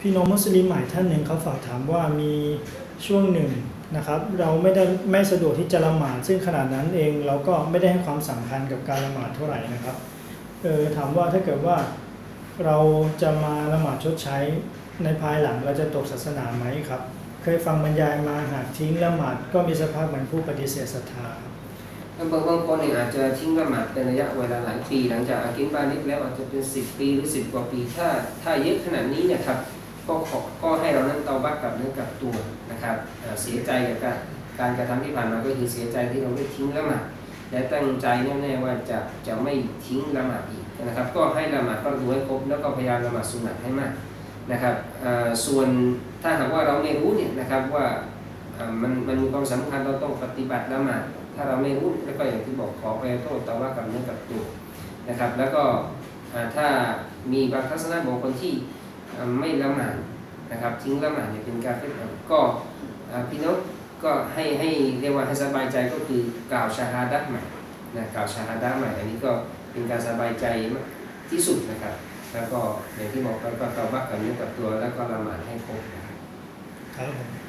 พี่น้องมุสลิมใหม่ท่านหนึ่งเขาฝากถามว่ามีช่วงหนึ่งนะครับเราไม่ได้ไม่สะดวกที่จะละหมาดซึ่งขนาดนั้นเองเราก็ไม่ได้ให้ความสำคัญกับการละหมาดเท่าไหร่นะครับเออถามว่าถ้าเกิดว่าเราจะมาละหมาดชดใช้ในภายหลังเราจะตกศาสนาไหมครับ เคยฟังบรรยายมาหากทิ้งละหมาดก็มีสภาพเหมือนผู้ปฏิเสธศรัทธาบางบางคนเนี่ยอาจจะทิ้งละหมาดเป็นระยะเวลาหลายปี หลังจากอากินบานิดแล้วอาจจะเป็น10ปีหรือ10กว่าปีถ้าถ้าเยอะขนาดนี้เนี่ยครับ ก็ขอก็ให้เรานั้นเตาบัตกับเนื้อกับตัวนะครับเสียใจกับการการกระทำที่ผ่านมาก็คือเสียใจที่เราไม่ทิ้งละหมาดและตั้งใจแน่ๆว่าจะจะไม่ทิ้งละหมาดอีกนะครับ ก็ให้ละหมาดก็ดูให้ครบแล้วก็พยายามละหมาดสุนัตให้มากนะครับส่วนถ้าหากว่าเราไม่รู้เนี่ยนะครับว่ามันมันมีความสำคัญเราต้องปฏิบัติละหมาดถ้าเราไม่รู้แล้วก็อย่างที่บอกขอไปโทษแต่ว่ากับเนื้อกับตัวนะครับ แล้วก็ถ้ามีบางทัศนะบางคนที่ ไม่ละหมาดนะครับ ทิ้งละหมาดเนี่ยเป็นการเฟตก็พี่น้องก็ให้ให้เรียกว่าให้สบายใจก็คือกล่าวชาฮาดะใหม่นะกล่าวชาฮาดะใหม่อันนี้ก็เป็นการสบายใจที่สุดนะครับ แล้วก็อย่างที่บอกไปก็ตาบักกับนี้กับตัวแล้วก็ละหมาดให้ครบนะครับครับผม